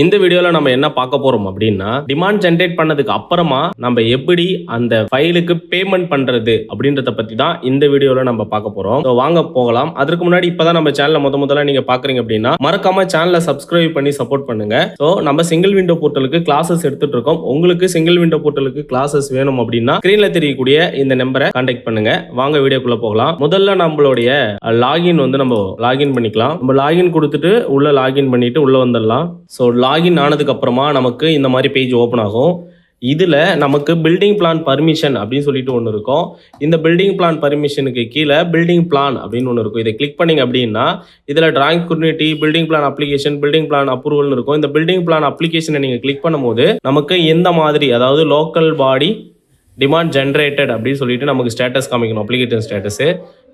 இந்த வீடியோவில் நம்ம என்ன பார்க்க போறோம் அப்படின்னா டிமாண்ட் ஜென்ரேட் பண்ணதுக்கு அப்புறமா நம்ம எப்படி அந்த ஃபைலுக்கு பேமெண்ட் பண்றது அப்படின்றத பத்தி தான் இந்த வீடியோவில் நம்ம பார்க்க போறோம். வாங்க போகலாம். அதற்கு முன்னாடி இப்பதான் நம்ம சேனலை முத முதல்ல நீங்க பாக்குறீங்க அப்படின்னா மறக்காம சேனலை சப்ஸ்கிரைப் பண்ணி சப்போர்ட் பண்ணுங்க. ஸோ நம்ம சிங்கிள் விண்டோ போர்ட்டலுக்கு கிளாஸஸ் எடுத்துட்டு இருக்கோம். உங்களுக்கு சிங்கிள் விண்டோ போர்ட்டலுக்கு கிளாஸஸ் வேணும் அப்படின்னா ஸ்கிரீன்ல தெரியக்கூடிய இந்த நம்பரை கான்டாக்ட் பண்ணுங்க. வாங்க வீடியோக்குள்ள போகலாம். முதல்ல நம்மளுடைய லாகின் வந்து நம்ம லாகின் பண்ணிக்கலாம். நம்ம லாகின் கொடுத்துட்டு உள்ள லாகின் பண்ணிட்டு உள்ள வந்துடலாம். ஸோ லாகின் ஆனதுக்கு அப்புறமா நமக்கு இந்த மாதிரி பேஜ் ஓப்பன் ஆகும். இதில் நமக்கு பில்டிங் பிளான் பர்மிஷன் அப்படின்னு சொல்லிட்டு ஒன்று இருக்கும். இந்த பில்டிங் பிளான் பர்மிஷனுக்கு கீழே பில்டிங் பிளான் அப்படின்னு ஒன்று இருக்கும். இதை கிளிக் பண்ணிங்க அப்படின்னா இதில் drawing குர்னிட்டி building plan application building plan அப்ரூவல்னு இருக்கும். இந்த பில்டிங் பிளான் அப்ளிகேஷனை நீங்கள் கிளிக் பண்ணும்போது நமக்கு எந்த மாதிரி அதாவது லோக்கல் பாடி டிமாண்ட் ஜென்ரேட்டட் அப்படின்னு சொல்லிட்டு நமக்கு ஸ்டேட்டஸ் காமிக்கணும் அப்ளிகேஷன் ஸ்டேட்டஸு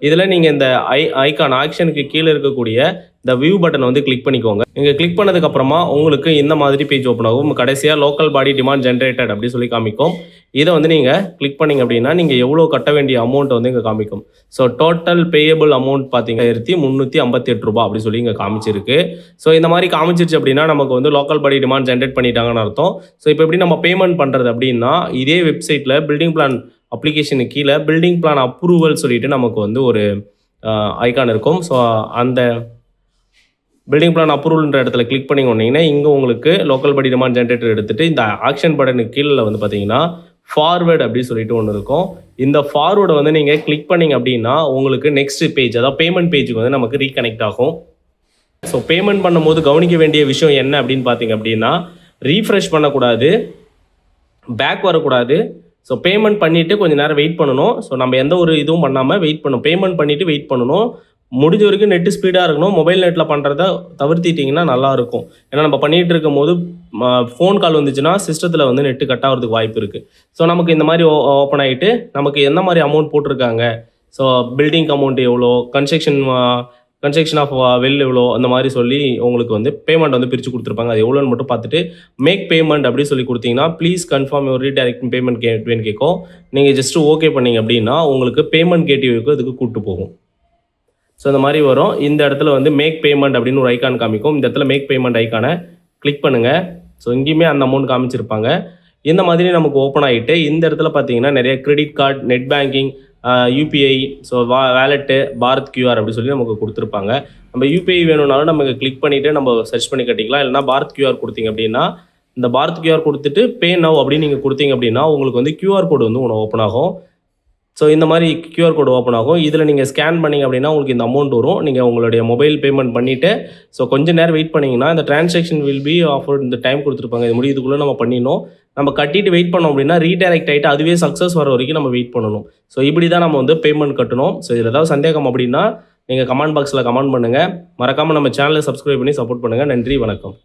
இதில் நீங்கள் இந்த ஐ ஐக்கான் ஆக்ஷனுக்கு கீழே இருக்கக்கூடிய இந்த வியூ பட்டனை வந்து கிளிக் பண்ணிக்கோங்க. நீங்கள் கிளிக் பண்ணதுக்கப்புறமா உங்களுக்கு இந்த மாதிரி பேஜ் ஓப்பன் ஆகும். கடைசியாக லோக்கல் பாடி டிமாண்ட் ஜென்ரேட்டட் அப்படி சொல்லி காமிக்கும். இதை வந்து நீங்கள் கிளிக் பண்ணீங்க அப்படின்னா நீங்கள் எவ்வளோ கட்ட வேண்டிய அமௌண்ட் வந்து இங்கே காமிக்கும். ஸோ டோட்டல் பேயபிள் அமௌண்ட் பார்த்தீங்கன்னா முந்நூற்றி ஐம்பத்தி எட்டு ரூபா அப்படி சொல்லி இங்கே காமிச்சிருக்கு. ஸோ இந்த மாதிரி காமிச்சிருச்சு அப்படின்னா நமக்கு வந்து லோக்கல் பாடி டிமாண்ட் ஜென்ரேட் பண்ணிட்டாங்கன்னு அர்த்தம். ஸோ இப்போ எப்படி நம்ம பேமெண்ட் பண்ணுறது அப்படின்னா இதே வெப்சைட்டில் பில்டிங் பிளான் அப்ளிகேஷனுக்கு கீழே பில்டிங் பிளான் அப்ரூவல் சொல்லிட்டு நமக்கு வந்து ஒரு ஐகான் இருக்கும். ஸோ அந்த பில்டிங் பிளான் அப்ரூவல்ன்ற இடத்துல கிளிக் பண்ணி வந்தீங்கன்னா இங்கே உங்களுக்கு லோக்கல் படி டிமாண்ட் ஜென்ரேட்டர் எடுத்துகிட்டு இந்த ஆக்ஷன் பட்டனுக்கு கீழே வந்து பார்த்தீங்கன்னா ஃபார்வேர்டு அப்படின்னு சொல்லிட்டு ஒன்று இருக்கும். இந்த ஃபார்வேர்டை வந்து நீங்கள் கிளிக் பண்ணிங்க அப்படின்னா உங்களுக்கு நெக்ஸ்ட் பேஜ் அதாவது பேமெண்ட் பேஜுக்கு வந்து நமக்கு ரீகனெக்ட் ஆகும். ஸோ பேமெண்ட் பண்ணும்போது கவனிக்க வேண்டிய விஷயம் என்ன அப்படின்னு பார்த்தீங்க அப்படின்னா ரீஃப்ரெஷ் பண்ணக்கூடாது. பேக் வரக்கூடாது. ஸோ பேமெண்ட் பண்ணிவிட்டு கொஞ்சம் நேரம் வெயிட் பண்ணணும். ஸோ நம்ம எந்த ஒரு இதுவும் பண்ணாமல் வெயிட் பண்ணணும். பேமெண்ட் பண்ணிவிட்டு வெயிட் பண்ணணும். முடிஞ்ச வரைக்கும் நெட்டு ஸ்பீடாக இருக்கணும். மொபைல் நெட்டில் பண்ணுறத தவிர்த்திட்டிங்கன்னா நல்லாயிருக்கும் ஏன்னா நம்ம பண்ணிகிட்டு இருக்கும் போது ஃபோன் கால் வந்துச்சுன்னா சிஸ்டத்தில் வந்து நெட்டு கட் ஆகிறதுக்கு வாய்ப்பு இருக்குது ஸோ நமக்கு இந்த மாதிரி ஓப்பன் ஆகிட்டு நமக்கு எந்த மாதிரி அமௌண்ட் போட்டிருக்காங்க? ஸோ பில்டிங் அமௌண்ட் எவ்வளோ? கன்ஸ்ட்ரக்ஷன் கன்ஸ்ட்ரக்ஷன் ஆஃப் வெல் எவ்வளோ அந்த மாதிரி சொல்லி உங்களுக்கு வந்து பேமெண்ட் வந்து பிரித்து கொடுத்துருப்பாங்க. அது எவ்வளோன்னு மட்டும் பார்த்துட்டு மேக் பேமெண்ட் அப்படி சொல்லி கொடுத்தீங்கன்னா please confirm your redirect payment கேட்வேன்னு கேட்கும். நீங்கள் ஜஸ்ட்டு ஓகே பண்ணீங்க அப்படின்னா உங்களுக்கு பேமெண்ட் கேட்டிவுக்கு இதுக்கு கூப்பிட்டு போகும். ஸோ இந்த மாதிரி வரும். இந்த இடத்துல வந்து மேக் பேமெண்ட் அப்படின்னு ஒரு ஐக்கான் காமிக்கும். இந்த இடத்துல மேக் பேமெண்ட் ஐக்கானை கிளிக் பண்ணுங்கள் ஸோ இங்கேயுமே அந்த அமௌண்ட் காமிச்சிருப்பாங்க. இந்த மாதிரி நமக்கு ஓப்பன் ஆகிட்டு இந்த இடத்துல பார்த்தீங்கன்னா நிறைய credit card net banking UPI so வா வேலெட்டு பாரத் கியூஆர் அப்படின்னு சொல்லி நமக்கு கொடுத்துருப்பாங்க. நம்ம யூபிஐ வேணும்னாலும் நமக்கு கிளிக் பண்ணிவிட்டு நம்ம சர்ச் பண்ணி கட்டிக்கலாம். இல்லைனா பாரத் கியூஆர் கொடுத்தீங்க அப்படின்னா இந்த பாரத் கியூஆர் கொடுத்துட்டு பே நவ் அப்படின்னு நீங்கள் கொடுத்தீங்க அப்படின்னா உங்களுக்கு வந்து கியூஆர் கோடு வந்து ஒன்று ஓப்பன் ஆகும். ஸோ இந்த மாதிரி கியூஆர் கோடு ஓப்பன் ஆகும். இதில் நீங்கள் ஸ்கேன் பண்ணிங்க அப்படின்னா உங்களுக்கு இந்த அமௌண்ட் வரும். நீங்கள் உங்களுடைய மொபைல் பேமெண்ட் பண்ணிவிட்டு ஸோ கொஞ்ச நேரம் வெயிட் பண்ணிங்கன்னா இந்த டிரான்சாக்ஷன் வில் பி ஆஃபர் இந்த டைம் கொடுத்துருப்பாங்க. இது முடியுதுக்குள்ளே நம்ம பண்ணிடணும். நம்ம கட்டிட்டு வெயிட் பண்ணோம் அப்படின்னா ரீடைரக்ட் ஆகிட்டு அதுவே சக்ஸஸ் வர வரைக்கும் நம்ம வெயிட் பண்ணணும். ஸோ இப்படி தான் நம்ம வந்து பேமெண்ட் கட்டணும். ஸோ இதில் ஏதாவது சந்தேகம் அப்படின்னா நீங்கள் கமெண்ட் பாக்ஸில் கமெண்ட் பண்ணுங்கள் மறக்காமல் நம்ம சேனலை சப்ஸ்கிரைப் பண்ணி சப்போர்ட் பண்ணுங்கள் நன்றி வணக்கம்.